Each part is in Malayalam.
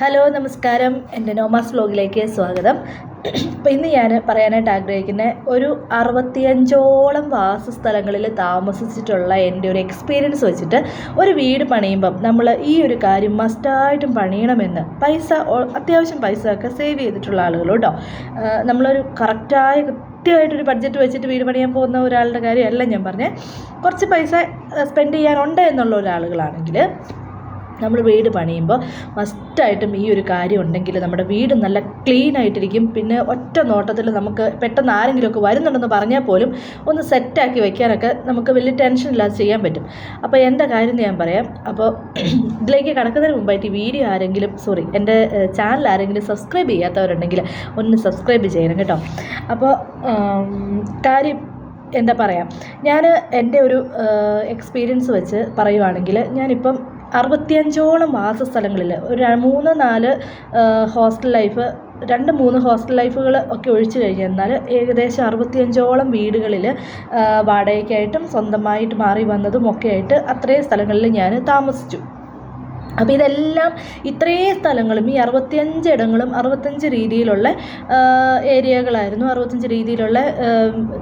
ഹലോ നമസ്കാരം. എന്റെ നോമാസ് വ്ലോഗിലേക്ക് സ്വാഗതം. അപ്പോൾ ഇന്ന് ഞാൻ പറയാനായിട്ട് ആഗ്രഹിക്കുന്ന ഒരു അറുപത്തിയഞ്ചോളം വാസസ്ഥലങ്ങളിൽ താമസിച്ചിട്ടുള്ള എന്റെ ഒരു എക്സ്പീരിയൻസ് വെച്ചിട്ട് ഒരു വീട് പണിയുമ്പം നമ്മൾ ഈ ഒരു കാര്യം മസ്റ്റായിട്ടും പണിയണമെന്ന് പൈസ അത്യാവശ്യം പൈസ ഒക്കെ സേവ് ചെയ്തിട്ടുള്ള ആളുകൾ നമ്മളൊരു കറക്റ്റായ കൃത്യമായിട്ടൊരു ബഡ്ജറ്റ് വെച്ചിട്ട് വീട് പണിയാൻ പോകുന്ന ഒരാളുടെ കാര്യമല്ല ഞാൻ പറഞ്ഞത് കുറച്ച് പൈസ സ്പെൻഡ് ചെയ്യാനുണ്ട് എന്നുള്ള ഒരാളുകളാണെങ്കിൽ നമ്മൾ വീട് പണിയുമ്പോൾ മസ്റ്റായിട്ടും ഈ ഒരു കാര്യം ഉണ്ടെങ്കിൽ നമ്മുടെ വീട് നല്ല ക്ലീൻ ആയിട്ടിരിക്കും. പിന്നെ ഒറ്റ നോട്ടത്തിൽ നമുക്ക് പെട്ടെന്ന് ആരെങ്കിലുമൊക്കെ വരുന്നുണ്ടെന്ന് പറഞ്ഞാൽ പോലും ഒന്ന് സെറ്റാക്കി വെക്കാനൊക്കെ നമുക്ക് വലിയ ടെൻഷൻ ഇല്ലാതെ ചെയ്യാൻ പറ്റും. അപ്പോൾ എന്റെ കാര്യം ഞാൻ പറയാം. അപ്പോൾ ഇതിലേക്ക് കടക്കുന്നതിന് മുമ്പായിട്ട് ഈ വീഡിയോ ആരെങ്കിലും സോറി എന്റെ ചാനൽ ആരെങ്കിലും സബ്സ്ക്രൈബ് ചെയ്യാത്തവരുണ്ടെങ്കിൽ ഒന്ന് സബ്സ്ക്രൈബ് ചെയ്യണം കേട്ടോ. അപ്പോൾ കാര്യം എന്താ പറയുക ഞാൻ എന്റെ ഒരു എക്സ്പീരിയൻസ് വെച്ച് പറയുവാണെങ്കിൽ ഞാനിപ്പം അറുപത്തിയഞ്ചോളം വാസസ്ഥലങ്ങളിൽ ഒരു മൂന്ന് നാല് ഹോസ്റ്റൽ ലൈഫ് രണ്ട് മൂന്ന് ഹോസ്റ്റൽ ലൈഫുകൾ ഒക്കെ ഒഴിച്ചു കഴിഞ്ഞാൽ ഏകദേശം അറുപത്തിയഞ്ചോളം വീടുകളിൽ വാടകയ്ക്കായിട്ടും സ്വന്തമായിട്ട് മാറി വന്നതും ഒക്കെ ആയിട്ട് അത്രയും സ്ഥലങ്ങളിൽ ഞാൻ താമസിച്ചു. അപ്പോൾ ഇതെല്ലാം ഇത്രയും സ്ഥലങ്ങളും ഈ അറുപത്തിയഞ്ച് ഇടങ്ങളും അറുപത്തഞ്ച് രീതിയിലുള്ള ഏരിയകളായിരുന്നു. അറുപത്തഞ്ച് രീതിയിലുള്ള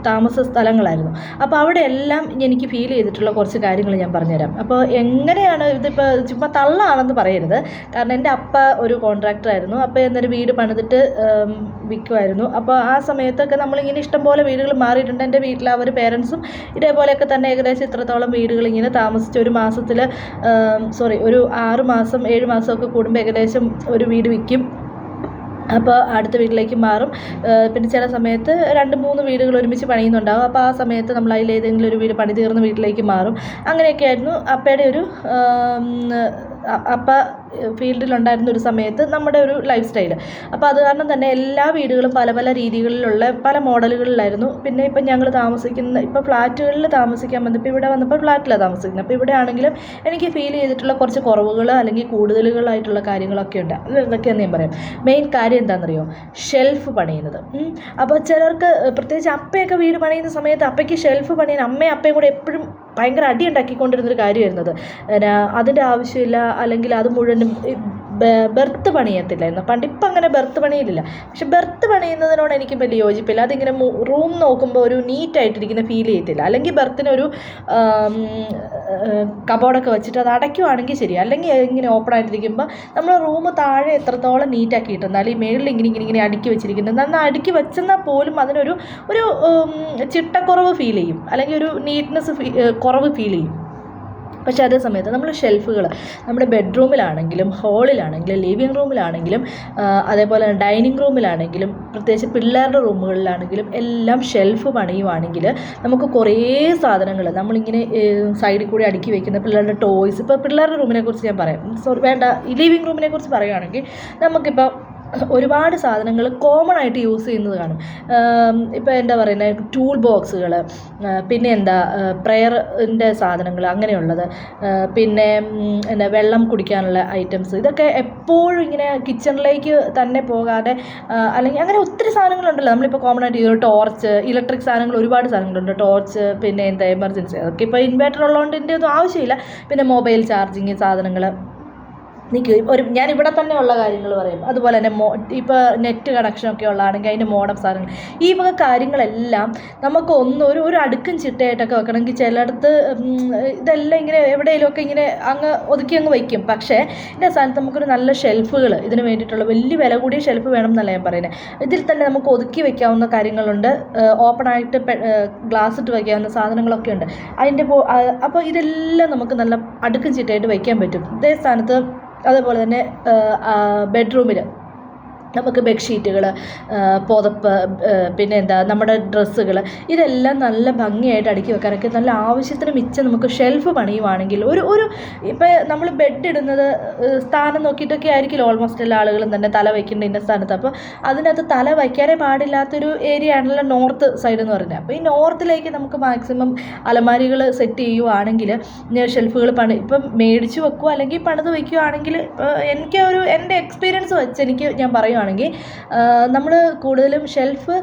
താമസ സ്ഥലങ്ങളായിരുന്നു. അപ്പോൾ അവിടെ എല്ലാം എനിക്ക് ഫീൽ ചെയ്തിട്ടുള്ള കുറച്ച് കാര്യങ്ങൾ ഞാൻ പറഞ്ഞുതരാം. അപ്പോൾ എങ്ങനെയാണ് ഇതിപ്പോൾ ചുമ്മാ തള്ളാണെന്ന് പറയരുത്. കാരണം എന്റെ അപ്പ ഒരു കോൺട്രാക്ടറായിരുന്നു അപ്പോൾ എന്നൊരു വീട് പണിതിട്ട് വിൽക്കുമായിരുന്നു അപ്പോൾ ആ സമയത്തൊക്കെ നമ്മളിങ്ങനെ ഇഷ്ടംപോലെ വീടുകൾ മാറിയിട്ടുണ്ട്. എന്റെ വീട്ടിൽ അവർ പേരൻസും ഇതേപോലെയൊക്കെ തന്നെ ഏകദേശം ഇത്രത്തോളം വീടുകൾ ഇങ്ങനെ താമസിച്ച് ഒരു മാസത്തിൽ സോറി ഒരു ആറ് മാസം ഏഴ് മാസമൊക്കെ കൂടുമ്പോൾ ഏകദേശം ഒരു വീട് വിൽക്കും. അപ്പോൾ അടുത്ത വീട്ടിലേക്ക് മാറും. പിന്നെ ചില സമയത്ത് രണ്ട് മൂന്ന് വീടുകൾ ഒരുമിച്ച് പണിയുന്നുണ്ടാകും അപ്പോൾ ആ സമയത്ത് നമ്മൾ അതിൽ ഏതെങ്കിലും ഒരു വീട് പണി തീർന്ന വീട്ടിലേക്ക് മാറും. അങ്ങനെയൊക്കെ ആയിരുന്നു അപ്പയുടെ ഒരു അപ്പ ഫീൽഡിലുണ്ടായിരുന്ന ഒരു സമയത്ത് നമ്മുടെ ഒരു ലൈഫ് സ്റ്റൈൽ അപ്പോൾ അത് കാരണം തന്നെ എല്ലാ വീടുകളും പല പല രീതികളിലുള്ള പല മോഡലുകളിലായിരുന്നു. പിന്നെ ഇപ്പം ഞങ്ങൾ താമസിക്കുന്ന ഇപ്പോൾ ഫ്ലാറ്റുകളിൽ താമസിക്കാൻ വന്നപ്പോൾ ഇവിടെ വന്നപ്പോൾ ഫ്ലാറ്റിലാണ് താമസിക്കുന്നത്. അപ്പോൾ ഇവിടെ ആണെങ്കിലും എനിക്ക് ഫീൽ ചെയ്തിട്ടുള്ള കുറച്ച് കുറവുകൾ അല്ലെങ്കിൽ കൂടുതലുകളായിട്ടുള്ള കാര്യങ്ങളൊക്കെ ഉണ്ട്. അത് എന്തൊക്കെയാണെന്ന് ഞാൻ പറയാം. മെയിൻ കാര്യം എന്താണെന്നറിയോ ഷെൽഫ് പണിയുന്നത്. അപ്പോൾ ചിലർക്ക് പ്രത്യേകിച്ച് അപ്പയൊക്കെ വീട് പണിയുന്ന സമയത്ത് അപ്പയ്ക്ക് ഷെൽഫ് പണിയാൻ അമ്മയും അപ്പയും കൂടെ എപ്പോഴും ഭയങ്കര അടി ഉണ്ടാക്കിക്കൊണ്ടിരുന്നൊരു കാര്യമായിരുന്നത് അതിന്റെ ആവശ്യമില്ല അല്ലെങ്കിൽ അത് മുഴുവനും ബെർത്ത് പണിയത്തില്ലായിരുന്നു. പണ്ട് ഇപ്പം അങ്ങനെ ബെർത്ത് പണിയിലില്ല. പക്ഷെ ബെർത്ത് പണിയുന്നതിനോട് എനിക്ക് വലിയ യോജിപ്പില്ല. അതിങ്ങനെ റൂം നോക്കുമ്പോൾ ഒരു നീറ്റായിട്ടിരിക്കുന്ന ഫീൽ ചെയ്യത്തില്ല. അല്ലെങ്കിൽ ബെർത്തിനൊരു കബോർഡൊക്കെ വെച്ചിട്ട് അത് അടയ്ക്കുവാണെങ്കിൽ ശരി അല്ലെങ്കിൽ ഇങ്ങനെ ഓപ്പൺ ആയിട്ടിരിക്കുമ്പോൾ നമ്മൾ റൂം താഴെ എത്രത്തോളം നീറ്റാക്കി ഇട്ടെന്നാൽ ഈ മേളിൽ ഇങ്ങനെ ഇങ്ങനെ ഇങ്ങനെ അടുക്കി വെച്ചിരിക്കുന്നത്. എന്നാൽ അടുക്കി വെച്ചെന്നാൽ പോലും അതിനൊരു ഒരു ചിട്ടക്കുറവ് ഫീൽ ചെയ്യും. അല്ലെങ്കിൽ ഒരു നീറ്റ്നെസ് കുറവ് ഫീൽ ചെയ്യും. പക്ഷേ അതേ സമയത്ത് നമ്മൾ ഷെൽഫുകൾ നമ്മുടെ ബെഡ്റൂമിലാണെങ്കിലും ഹാളിലാണെങ്കിലും ലിവിങ് റൂമിലാണെങ്കിലും അതേപോലെ അതേപോലെ ഡൈനിങ് റൂമിലാണെങ്കിലും പ്രത്യേകിച്ച് പിള്ളേരുടെ റൂമുകളിലാണെങ്കിലും എല്ലാം ഷെൽഫ് പണിയുവാണെങ്കിൽ നമുക്ക് കുറേ സാധനങ്ങൾ നമ്മളിങ്ങനെ സൈഡിൽ കൂടി അടുക്കി വെക്കുന്ന പിള്ളേരുടെ ടോയ്സ്. ഇപ്പോൾ പിള്ളേരുടെ റൂമിനെ കുറിച്ച് ഞാൻ പറയാം. സോറി വേണ്ട ഈ ലിവിങ് റൂമിനെ കുറിച്ച് പറയുകയാണെങ്കിൽ നമുക്കിപ്പോൾ ഒരുപാട് സാധനങ്ങൾ കോമൺ ആയിട്ട് യൂസ് ചെയ്യുന്നത് കാണും. ഇപ്പോൾ എന്താ പറയുന്നത് ടൂൾ ബോക്സുകൾ പിന്നെ എന്താ പ്രെയറിന്റെ സാധനങ്ങൾ അങ്ങനെയുള്ളത്. പിന്നെ എന്താ വെള്ളം കുടിക്കാനുള്ള ഐറ്റംസ് ഇതൊക്കെ എപ്പോഴും ഇങ്ങനെ കിച്ചണിലേക്ക് തന്നെ പോകാതെ അല്ലെങ്കിൽ അങ്ങനെ ഒത്തിരി സാധനങ്ങളുണ്ടല്ലോ. നമ്മളിപ്പോൾ കോമൺ ആയിട്ട് ചെയ്തു ടോർച്ച് ഇലക്ട്രിക് സാധനങ്ങൾ ഒരുപാട് സാധനങ്ങളുണ്ട്. ടോർച്ച് പിന്നെ എന്താ എമർജൻസി അതൊക്കെ ഇപ്പോൾ ഇൻവേർട്ടർ ഉള്ളതുകൊണ്ട് ഇതിന്റെ ഒന്നും ആവശ്യമില്ല. പിന്നെ മൊബൈൽ ചാർജിങ് സാധനങ്ങൾ നിൽക്കും ഒരു ഞാൻ ഇവിടെ തന്നെ ഉള്ള കാര്യങ്ങൾ പറയും. അതുപോലെ തന്നെ മോ ഇപ്പോൾ നെറ്റ് കണക്ഷനൊക്കെ ഉള്ളതാണെങ്കിൽ അതിന്റെ മോഡം സാധനങ്ങൾ. ഈ വക കാര്യങ്ങളെല്ലാം നമുക്ക് ഒന്ന് ഒരു ഒരു അടുക്കും ചിട്ടയായിട്ടൊക്കെ വെക്കണമെങ്കിൽ ചിലയിടത്ത് ഇതെല്ലാം ഇങ്ങനെ എവിടെയെങ്കിലുമൊക്കെ ഇങ്ങനെ അങ്ങ് ഒതുക്കി അങ്ങ് വയ്ക്കും പക്ഷേ ഇതിന്റെ സ്ഥാനത്ത് നമുക്കൊരു നല്ല ഷെൽഫുകൾ ഇതിന് വേണ്ടിയിട്ടുള്ള വലിയ വില കൂടിയ ഷെൽഫ് വേണം എന്നല്ല ഞാൻ പറയുന്നത് ഇതിൽ തന്നെ നമുക്ക് ഒതുക്കി വയ്ക്കാവുന്ന കാര്യങ്ങളുണ്ട്. ഓപ്പണായിട്ട് ഗ്ലാസ് ഇട്ട് വയ്ക്കാവുന്ന സാധനങ്ങളൊക്കെ ഉണ്ട്. അതിന്റെ അപ്പോൾ ഇതെല്ലാം നമുക്ക് നല്ല അടുക്കും ചിട്ടയായിട്ട് വയ്ക്കാൻ പറ്റും. ഇതേ സ്ഥാനത്ത് അതേപോലെ തന്നെ ബെഡ്റൂമിൽ നമുക്ക് ബെഡ്ഷീറ്റുകൾ പുതപ്പ് പിന്നെ എന്താ നമ്മുടെ ഡ്രസ്സുകൾ ഇതെല്ലാം നല്ല ഭംഗിയായിട്ട് അടുക്കി വെക്കാനൊക്കെ നല്ല ആവശ്യത്തിന് മിച്ചം നമുക്ക് ഷെൽഫ് പണിയുവാണെങ്കിൽ ഒരു ഒരു ഇപ്പം നമ്മൾ ബെഡ് ഇടുന്നത് സ്ഥാനം നോക്കിയിട്ടൊക്കെ ആയിരിക്കും ഓൾമോസ്റ്റ് എല്ലാ ആളുകളും തന്നെ തല വയ്ക്കേണ്ട ഇന്ന സ്ഥാനത്ത്. അപ്പോൾ അതിനകത്ത് തല വയ്ക്കാനേ പാടില്ലാത്തൊരു ഏരിയ ആണല്ലോ നോർത്ത് സൈഡ് എന്ന് പറയുന്നത്. അപ്പോൾ ഈ നോർത്തിലേക്ക് നമുക്ക് മാക്സിമം അലമാരികൾ സെറ്റ് ചെയ്യുവാണെങ്കിൽ ഷെൽഫുകൾ പണി ഇപ്പം മേടിച്ച് വെക്കുക അല്ലെങ്കിൽ പണിത് വയ്ക്കുകയാണെങ്കിൽ എനിക്ക് ഒരു എന്റെ എക്സ്പീരിയൻസ് വെച്ച് എനിക്ക് ഞാൻ പറയുവാണെങ്കിൽ നമ്മൾ കൂടുതലും ഷെൽഫ്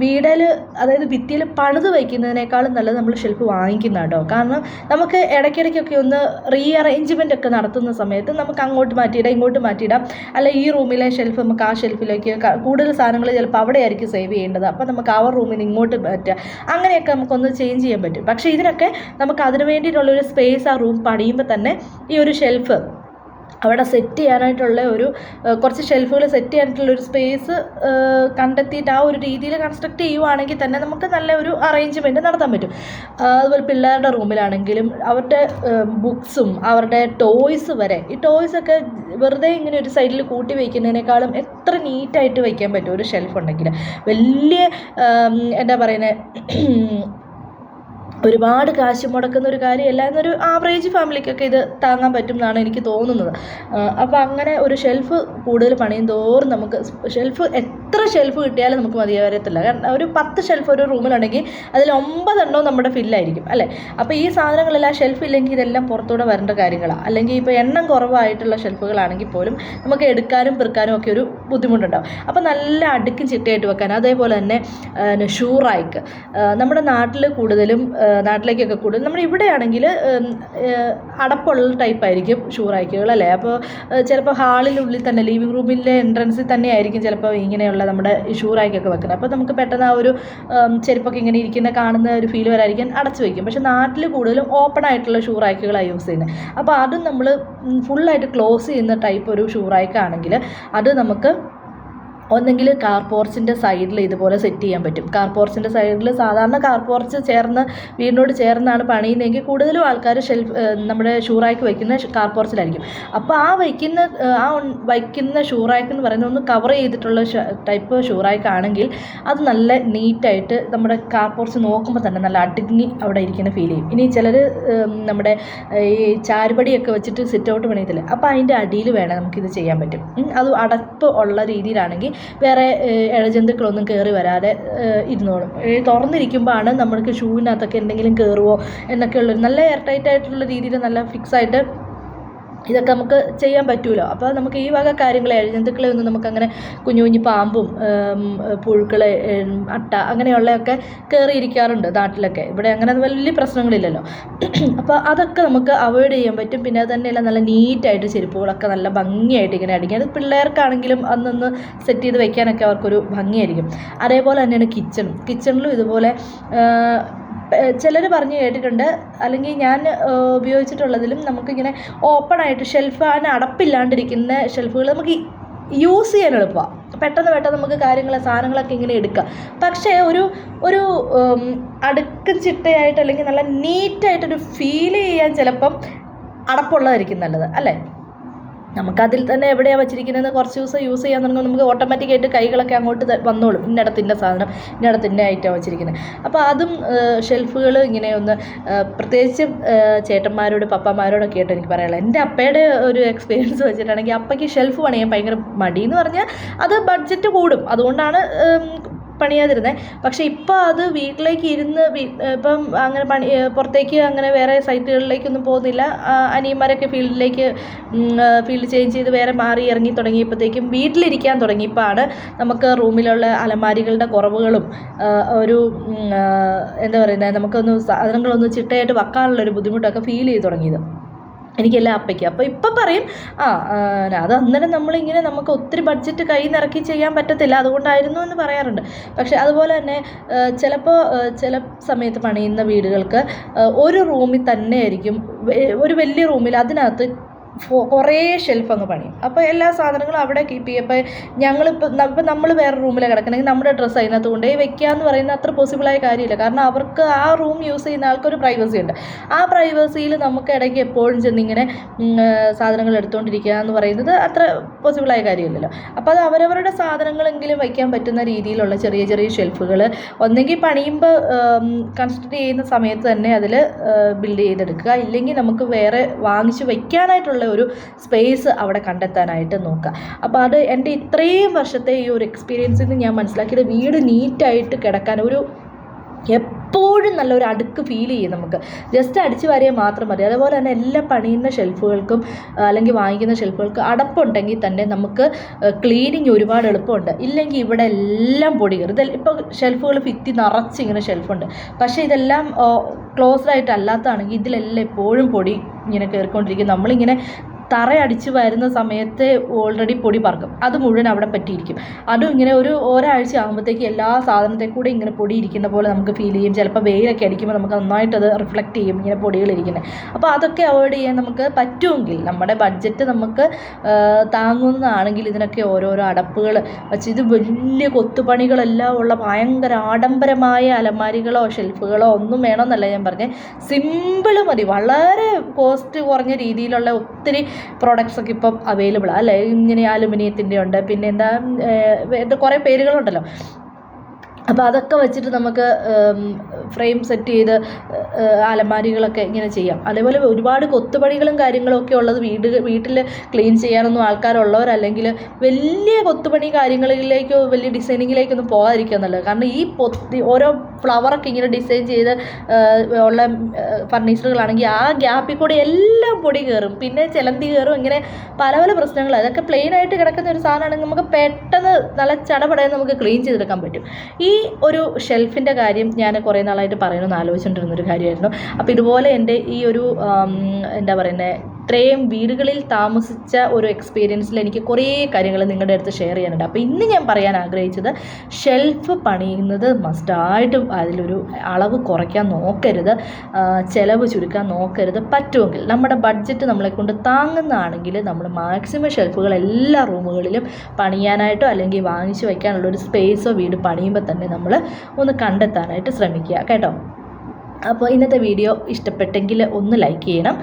വീടിൽ അതായത് ഭിത്തിയിൽ പണിത് വയ്ക്കുന്നതിനേക്കാളും നല്ലത് നമ്മൾ ഷെൽഫ് വാങ്ങിക്കുന്ന കേട്ടോ. കാരണം നമുക്ക് ഇടയ്ക്കിടയ്ക്കൊക്കെ ഒന്ന് റീ അറേഞ്ച്മെന്റ് ഒക്കെ നടത്തുന്ന സമയത്ത് നമുക്ക് അങ്ങോട്ട് മാറ്റിയിടാം ഇങ്ങോട്ട് മാറ്റിയിടാം. അല്ല ഈ റൂമിലെ ഷെൽഫ് നമുക്ക് ആ ഷെൽഫിലേക്ക് കൂടുതൽ സാധനങ്ങൾ ചിലപ്പോൾ അവിടെ ആയിരിക്കും സേവ് ചെയ്യേണ്ടത്. അപ്പോൾ നമുക്ക് അവർ റൂമിൽ ഇങ്ങോട്ട് മാറ്റുക. അങ്ങനെയൊക്കെ നമുക്കൊന്ന് ചേഞ്ച് ചെയ്യാൻ പറ്റും. പക്ഷേ ഇതിനൊക്കെ നമുക്ക് അതിന് വേണ്ടിയിട്ടുള്ളൊരു സ്പേസ് ആ റൂം പണിയുമ്പോൾ തന്നെ ഈ ഒരു ഷെൽഫ് അവിടെ സെറ്റ് ചെയ്യാനായിട്ടുള്ള ഒരു കുറച്ച് ഷെൽഫുകൾ സെറ്റ് ചെയ്യാനായിട്ടുള്ള ഒരു സ്പേസ് കണ്ടെത്തിയിട്ട് ആ ഒരു രീതിയിൽ കൺസ്ട്രക്ട് ചെയ്യുവാണെങ്കിൽ തന്നെ നമുക്ക് നല്ല ഒരു അറേഞ്ച്മെന്റ് നടത്താൻ പറ്റും. അതുപോലെ പിള്ളേരുടെ റൂമിലാണെങ്കിലും അവരുടെ ബുക്സും അവരുടെ ടോയ്സ് വരെ ഈ ടോയ്സ് ഒക്കെ വെറുതെ ഇങ്ങനെ ഒരു സൈഡിൽ കൂട്ടി വയ്ക്കുന്നതിനേക്കാളും എത്ര നീറ്റായിട്ട് വയ്ക്കാൻ പറ്റും ഒരു ഷെൽഫ് ഉണ്ടെങ്കിൽ വലിയ എന്താ പറയുന്നത് ഒരുപാട് കാശ് മുടക്കുന്ന ഒരു കാര്യമല്ല എന്നൊരു ആവറേജ് ഫാമിലിക്കൊക്കെ ഇത് താങ്ങാൻ പറ്റും എന്നാണ് എനിക്ക് തോന്നുന്നത്. അപ്പോൾ അങ്ങനെ ഒരു ഷെൽഫ് കൂടുതൽ പണിയും തോറും നമുക്ക് ഷെൽഫ് എത്ര ഷെൽഫ് കിട്ടിയാലും നമുക്ക് മതിയാവരത്തില്ല. കാരണം ഒരു പത്ത് ഷെൽഫ് ഒരു റൂമിലുണ്ടെങ്കിൽ അതിൽ ഒമ്പതെണ്ണവും നമ്മുടെ ഫില്ലായിരിക്കും അല്ലേ? അപ്പോൾ ഈ സാധനങ്ങളെല്ലാം ഷെൽഫ് ഇല്ലെങ്കിൽ ഇതെല്ലാം പുറത്തൂടെ വരേണ്ട കാര്യങ്ങളാണ് അല്ലെങ്കിൽ ഇപ്പോൾ എണ്ണം കുറവായിട്ടുള്ള ഷെൽഫുകളാണെങ്കിൽ പോലും നമുക്ക് എടുക്കാനും പെറുക്കാനും ഒക്കെ ഒരു ബുദ്ധിമുട്ടുണ്ടാവും. അപ്പോൾ നല്ല അടുക്കും ചിട്ടയായിട്ട് വെക്കാൻ. അതേപോലെ തന്നെ ഷൂ റായ്ക്ക് നമ്മുടെ നാട്ടിൽ കൂടുതലും നാട്ടിലേക്കൊക്കെ കൂടുതൽ. നമ്മൾ ഇവിടെയാണെങ്കിൽ അടപ്പുള്ള ടൈപ്പ് ആയിരിക്കും ഷൂ റാക്കുകൾ അല്ലേ? അപ്പോൾ ചിലപ്പോൾ ഹാളിനുള്ളിൽ തന്നെ ലിവിങ് റൂമിലെ എൻട്രൻസിൽ തന്നെ ആയിരിക്കും ചിലപ്പോൾ ഇങ്ങനെയുള്ള നമ്മുടെ ഷൂ റാക്കൊക്കെ വെക്കുന്നത്. അപ്പോൾ നമുക്ക് പെട്ടെന്ന് ആ ഒരു ചെരുപ്പൊക്കെ ഇങ്ങനെ ഇരിക്കുന്ന കാണുന്ന ഒരു ഫീൽ വരായിരിക്കും അടച്ചു വയ്ക്കും പക്ഷേ നാട്ടിൽ കൂടുതലും ഓപ്പൺ ആയിട്ടുള്ള ഷൂ റാക്കുകളാണ് യൂസ് ചെയ്യുന്നത്. അപ്പോൾ അതും നമ്മൾ ഫുള്ളായിട്ട് ക്ലോസ് ചെയ്യുന്ന ടൈപ്പ് ഒരു ഷൂ റാക്കാണെങ്കിൽ അത് നമുക്ക് ഒന്നെങ്കിൽ കാർ പോർച്ചിന്റെ സൈഡിൽ ഇതുപോലെ സെറ്റ് ചെയ്യാൻ പറ്റും. കാർ പോർച്ചിന്റെ സൈഡിൽ സാധാരണ കാർ പോർച്ച് ചേർന്ന് വീടിനോട് ചേർന്നാണ് പണിയുന്നതെങ്കിൽ കൂടുതലും ആൾക്കാർ ഷെൽഫ് നമ്മുടെ ഷൂറാക്കി വയ്ക്കുന്ന കാർ പോർച്ചിലായിരിക്കും അപ്പോൾ ആ വയ്ക്കുന്ന ആ വയ്ക്കുന്ന ഷൂറാക്ക് എന്ന് പറയുന്നത് ഒന്ന് കവർ ചെയ്തിട്ടുള്ള ടൈപ്പ് ഷൂറാക്കാണെങ്കിൽ അത് നല്ല നീറ്റായിട്ട് നമ്മുടെ കാർ പോർച്ച് നോക്കുമ്പോൾ തന്നെ നല്ല അടുങ്ങി അവിടെ ഇരിക്കുന്ന ഫീൽ ചെയ്യും. ഇനി ചിലർ നമ്മുടെ ഈ ചാരുപടിയൊക്കെ വെച്ചിട്ട് സിറ്റ് ഔട്ട് പണിയത്തില്ലേ? അപ്പോൾ അതിന്റെ അടിയിൽ വേണം നമുക്കിത് ചെയ്യാൻ പറ്റും. അത് അടപ്പ് ഉള്ള രീതിയിലാണെങ്കിൽ വേറെ ഇഴജന്തുക്കളൊന്നും കയറി വരാതെ ഇരുന്നോളും. തുറന്നിരിക്കുമ്പോഴാണ് നമ്മൾക്ക് ഷൂവിനകത്തൊക്കെ എന്തെങ്കിലും കയറുമോ എന്നൊക്കെ ഉള്ളൊരു നല്ല എയർ ടൈറ്റ് ആയിട്ടുള്ള രീതിയിൽ നല്ല ഫിക്സ് ആയിട്ട് ഇതൊക്കെ നമുക്ക് ചെയ്യാൻ പറ്റുമല്ലോ അപ്പോൾ നമുക്ക് ഈ വക കാര്യങ്ങൾ എഴുജന്തുക്കളെ ഒന്നും നമുക്കങ്ങനെ കുഞ്ഞു കുഞ്ഞു പാമ്പും പുഴുക്കളെ അട്ട അങ്ങനെയുള്ളതൊക്കെ കയറിയിരിക്കാറുണ്ട് നാട്ടിലൊക്കെ. ഇവിടെ അങ്ങനെ വലിയ പ്രശ്നങ്ങളില്ലല്ലോ. അപ്പോൾ അതൊക്കെ നമുക്ക് അവോയ്ഡ് ചെയ്യാൻ പറ്റും. പിന്നെ അത് തന്നെയല്ല നല്ല നീറ്റായിട്ട് ചെരുപ്പുകളൊക്കെ നല്ല ഭംഗിയായിട്ട് ഇങ്ങനെ അടിക്കുക അത് പിള്ളേർക്കാണെങ്കിലും അന്നൊന്ന് സെറ്റ് ചെയ്ത് വെക്കാനൊക്കെ അവർക്കൊരു ഭംഗിയായിരിക്കും. അതേപോലെ തന്നെയാണ് കിച്ചൺ കിച്ചണിലും ഇതുപോലെ ചിലർ പറഞ്ഞു കേട്ടിട്ടുണ്ട്. അല്ലെങ്കിൽ ഞാൻ ഉപയോഗിച്ചിട്ടുള്ളതിലും നമുക്കിങ്ങനെ ഓപ്പൺ ആയിട്ട് ഷെൽഫ് അതിന് അടപ്പില്ലാണ്ടിരിക്കുന്ന ഷെൽഫുകൾ നമുക്ക് യൂസ് ചെയ്യാൻ എളുപ്പമാണ് പെട്ടെന്ന് പെട്ടെന്ന് നമുക്ക് കാര്യങ്ങൾ സാധനങ്ങളൊക്കെ ഇങ്ങനെ എടുക്കാം. പക്ഷേ ഒരു ഒരു അടുക്കും ചിട്ടയായിട്ട് അല്ലെങ്കിൽ നല്ല നീറ്റായിട്ടൊരു ഫീൽ ചെയ്യാൻ ചിലപ്പം അടപ്പുള്ളതായിരിക്കും നല്ലത്. അല്ലേ? നമുക്കതിൽ തന്നെ എവിടെയാണ് വെച്ചിരിക്കുന്നതെന്ന് കുറച്ച് ദിവസം യൂസ് ചെയ്യാൻ തുടങ്ങുമ്പോൾ നമുക്ക് ഓട്ടോമാറ്റിക്കായിട്ട് കൈകളൊക്കെ അങ്ങോട്ട് വന്നോളും. ഇന്നടത്ത് ഇന്ന സാധനം ഇന്നടത്ത് ഇന്ന ഐറ്റം വെച്ചിരിക്കുന്നത്. അപ്പോൾ അതും ഷെൽഫുകൾ ഇങ്ങനെ ഒന്ന് പ്രത്യേകിച്ച് ചേട്ടന്മാരോട് പപ്പമാരോടൊക്കെ ആയിട്ട് എനിക്ക് പറയാനുള്ളത്. എന്റെ അപ്പയുടെ ഒരു എക്സ്പീരിയൻസ് വെച്ചിട്ടാണെങ്കിൽ അപ്പയ്ക്ക് ഷെൽഫ് പണിയാൻ ഭയങ്കര മടി എന്ന് പറഞ്ഞാൽ അത് ബഡ്ജറ്റ് കൂടും. അതുകൊണ്ടാണ് പണിയാതിരുന്നത് പക്ഷേ ഇപ്പോൾ അത് വീട്ടിലേക്ക് ഇരുന്ന് ഇപ്പം അങ്ങനെ പണി പുറത്തേക്ക് അങ്ങനെ വേറെ സൈറ്റുകളിലേക്കൊന്നും പോകുന്നില്ല. അനിയന്മാരൊക്കെ ഫീൽഡിലേക്ക് ഫീൽഡ് ചേഞ്ച് ചെയ്ത് വേറെ മാറി ഇറങ്ങി തുടങ്ങിയപ്പോഴത്തേക്കും വീട്ടിലിരിക്കാൻ തുടങ്ങിയപ്പോഴാണ് നമുക്ക് റൂമിലുള്ള അലമാരികളുടെ കുറവുകളും ഒരു എന്താ പറയുന്നത് നമുക്കൊന്ന് സാധനങ്ങളൊന്ന് ചിട്ടയായിട്ട് വെക്കാനുള്ളൊരു ബുദ്ധിമുട്ടൊക്കെ ഫീൽ ചെയ്ത് തുടങ്ങിയത്. എനിക്കെല്ലാം അപ്പയ്ക്ക്. അപ്പോൾ ഇപ്പം പറയും ആ അത് അന്നേരം നമ്മളിങ്ങനെ നമുക്ക് ഒത്തിരി ബഡ്ജറ്റ് കൈ നിറക്കി ചെയ്യാൻ പറ്റത്തില്ല. അതുകൊണ്ടായിരുന്നു എന്ന് പറയാറുണ്ട്. പക്ഷേ അതുപോലെ തന്നെ ചിലപ്പോൾ ചില സമയത്ത് പണിയുന്ന വീടുകൾക്ക് ഒരു റൂമിൽ തന്നെ ആയിരിക്കും ഒരു വലിയ റൂമിൽ അതിനകത്ത് കുറേ ഷെൽഫ് അങ്ങ് പണിയും. അപ്പോൾ എല്ലാ സാധനങ്ങളും അവിടെ കീപ്പ് ചെയ്യും. അപ്പോൾ ഞങ്ങളിപ്പോൾ ഇപ്പം നമ്മൾ വേറെ റൂമിലെ കിടക്കണമെങ്കിൽ നമ്മുടെ ഡ്രസ്സ് അതിനകത്ത് കൊണ്ടുപോയി വെക്കുക എന്ന് പറയുന്നത് അത്ര പോസിബിളായ കാര്യമില്ല. കാരണം അവർക്ക് ആ റൂം യൂസ് ചെയ്യുന്ന ആൾക്കൊരു പ്രൈവസി ഉണ്ട്. ആ പ്രൈവസിയിൽ നമുക്ക് ഇടയ്ക്ക് എപ്പോഴും ചെന്നിങ്ങനെ സാധനങ്ങൾ എടുത്തുകൊണ്ടിരിക്കുക എന്ന് പറയുന്നത് അത്ര പോസിബിളായ കാര്യമില്ലല്ലോ. അപ്പോൾ അത് അവരവരുടെ സാധനങ്ങളെങ്കിലും വയ്ക്കാൻ പറ്റുന്ന രീതിയിലുള്ള ചെറിയ ചെറിയ ഷെൽഫുകൾ ഒന്നെങ്കിൽ പണിയുമ്പോൾ കൺസ്ട്രക്ട് ചെയ്യുന്ന സമയത്ത് തന്നെ അതിൽ ബിൽഡ് ചെയ്തെടുക്കുക. ഇല്ലെങ്കിൽ നമുക്ക് വേറെ വാങ്ങിച്ച് വയ്ക്കാനായിട്ടുള്ള ഒരു സ്പേസ് അവിടെ കണ്ടെത്താനായിട്ട് നോക്കുക. അപ്പോൾ അത് എന്റെ ഇത്രയും വർഷത്തെ ഈ ഒരു എക്സ്പീരിയൻസിൽ നിന്ന് ഞാൻ മനസ്സിലാക്കിയത് വീട് നീറ്റായിട്ട് കിടക്കാൻ ഒരു എപ്പോഴും നല്ലൊരു അടുക്ക് ഫീൽ ചെയ്യും നമുക്ക്. ജസ്റ്റ് അടിച്ചു വാരിയാൽ മാത്രം മതി. അതുപോലെ തന്നെ എല്ലാ പണിയുന്ന ഷെൽഫുകൾക്കും അല്ലെങ്കിൽ വാങ്ങിക്കുന്ന ഷെൽഫുകൾക്കും അടപ്പുണ്ടെങ്കിൽ തന്നെ നമുക്ക് ക്ലീനിങ് ഒരുപാട് എളുപ്പമുണ്ട്. ഇല്ലെങ്കിൽ ഇവിടെ എല്ലാം പൊടി കയറും ഇതെല്ലാം ഇപ്പോൾ ഷെൽഫുകൾ ഭിത്തി നിറച്ച് ഇങ്ങനെ ഷെൽഫുണ്ട് പക്ഷേ ഇതെല്ലാം ക്ലോസ്ഡ് ആയിട്ട് അല്ലാത്തതാണെങ്കിൽ ഇതിലെല്ലാം എപ്പോഴും പൊടി ഇങ്ങനെ കയറിക്കൊണ്ടിരിക്കും. നമ്മളിങ്ങനെ തറ അടിച്ച് വരുന്ന സമയത്ത് ഓൾറെഡി പൊടി പറക്കും. അത് മുഴുവൻ അവിടെ പറ്റിയിരിക്കും. അതും ഇങ്ങനെ ഒരു ഒരാഴ്ച ആകുമ്പോഴത്തേക്ക് എല്ലാ സാധനത്തെ കൂടെ ഇങ്ങനെ പൊടി ഇരിക്കുന്ന പോലെ നമുക്ക് ഫീൽ ചെയ്യും. ചിലപ്പോൾ വെയിലൊക്കെ അടിക്കുമ്പോൾ നമുക്ക് നന്നായിട്ട് അത് റിഫ്ലക്റ്റ് ചെയ്യും ഇങ്ങനെ പൊടികളിരിക്കുന്നത് അപ്പോൾ അതൊക്കെ അവോയ്ഡ് ചെയ്യാൻ നമുക്ക് പറ്റുമെങ്കിൽ നമ്മുടെ ബഡ്ജറ്റ് നമുക്ക് താങ്ങുന്നതാണെങ്കിൽ ഇതിനൊക്കെ ഓരോരോ അടപ്പുകൾ വെച്ച് ഇത് വലിയ കൊത്തുപണികളെല്ലാം ഉള്ള ഭയങ്കര ആഡംബരമായ അലമാരികളോ ഷെൽഫുകളോ ഒന്നും വേണമെന്നല്ല ഞാൻ പറഞ്ഞത് സിമ്പിൾ മതി. വളരെ കോസ്റ്റ് കുറഞ്ഞ രീതിയിലുള്ള ഒത്തിരി പ്രോഡക്ട്സ് ഒക്കെ ഇപ്പം അവൈലബിൾ അല്ലേ? ഇങ്ങനെ അലുമിനിയത്തിന്റെ ഉണ്ട് പിന്നെ എന്താ കുറേ പേരുകളുണ്ടല്ലോ. അപ്പോൾ അതൊക്കെ വെച്ചിട്ട് നമുക്ക് ഫ്രെയിം സെറ്റ് ചെയ്ത് അലമാരികളൊക്കെ ഇങ്ങനെ ചെയ്യാം. അതേപോലെ ഒരുപാട് കൊത്തുപണികളും കാര്യങ്ങളും ഒക്കെ ഉള്ളത് വീട് വീട്ടിൽ ക്ലീൻ ചെയ്യാനൊന്നും ആൾക്കാരുള്ളവരല്ലെങ്കിൽ വലിയ കൊത്തുപണി കാര്യങ്ങളിലേക്കോ വലിയ ഡിസൈനിങ്ങിലേക്കൊന്നും പോകാതിരിക്കുക നല്ലത്. കാരണം ഈ പൊത്തി ഓരോ ഫ്ലവറൊക്കെ ഇങ്ങനെ ഡിസൈൻ ചെയ്ത് ഉള്ള ഫർണിച്ചറുകളാണെങ്കിൽ ആ ഗ്യാപ്പിൽ കൂടെ എല്ലാം പൊടി കയറും. പിന്നെ ചിലന്തി കയറും. ഇങ്ങനെ പല പല പ്രശ്നങ്ങൾ. അതൊക്കെ പ്ലെയിനായിട്ട് കിടക്കുന്ന ഒരു സാധനമാണെങ്കിൽ നമുക്ക് പെട്ടെന്ന് നല്ല ചടപടയെ നമുക്ക് ക്ലീൻ ചെയ്തെടുക്കാൻ പറ്റും. ഈ ഒരു ഷെൽഫിന്റെ കാര്യം ഞാൻ കുറേ നാളായിട്ട് പറയണമെന്ന് ആലോചിച്ചുകൊണ്ടിരുന്നൊരു കാര്യമായിരുന്നു. അപ്പോൾ ഇതുപോലെ എന്റെ ഈ ഒരു എന്താ പറയുന്നത് ഇത്രയും വീടുകളിൽ താമസിച്ച ഒരു എക്സ്പീരിയൻസിൽ എനിക്ക് കുറേ കാര്യങ്ങൾ നിങ്ങളുടെ അടുത്ത് ഷെയർ ചെയ്യാനുണ്ട്. അപ്പോൾ ഇന്ന് ഞാൻ പറയാൻ ആഗ്രഹിച്ചത് ഷെൽഫ് പണിയുന്നത് മസ്റ്റായിട്ടും അതിലൊരു അളവ് കുറയ്ക്കാൻ നോക്കരുത്. ചിലവ് ചുരുക്കാൻ നോക്കരുത്. പറ്റുമെങ്കിൽ നമ്മുടെ ബഡ്ജറ്റ് നമ്മളെ കൊണ്ട് താങ്ങുന്നതാണെങ്കിൽ നമ്മൾ മാക്സിമം ഷെൽഫുകൾ എല്ലാ റൂമുകളിലും പണിയാനായിട്ടോ അല്ലെങ്കിൽ വാങ്ങിച്ചു വയ്ക്കാനുള്ള ഒരു സ്പേസോ വീട് പണിയുമ്പോൾ തന്നെ നമ്മൾ ഒന്ന് കണ്ടെത്താനായിട്ട് ശ്രമിക്കുക. കേട്ടോ? അപ്പോൾ ഇന്നത്തെ വീഡിയോ ഇഷ്ടപ്പെട്ടെങ്കിൽ ഒന്ന് ലൈക്ക് ചെയ്യണം.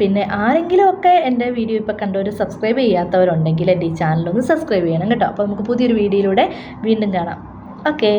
പിന്നെ ആരെങ്കിലുമൊക്കെ എന്റെ വീഡിയോ ഇപ്പോൾ കണ്ടവർ സബ്സ്ക്രൈബ് ചെയ്യാത്തവരുണ്ടെങ്കിൽ എന്റെ ഈ ചാനലൊന്ന് സബ്സ്ക്രൈബ് ചെയ്യണം കേട്ടോ. അപ്പോൾ നമുക്ക് പുതിയൊരു വീഡിയോയിലൂടെ വീണ്ടും കാണാം. ഓക്കേ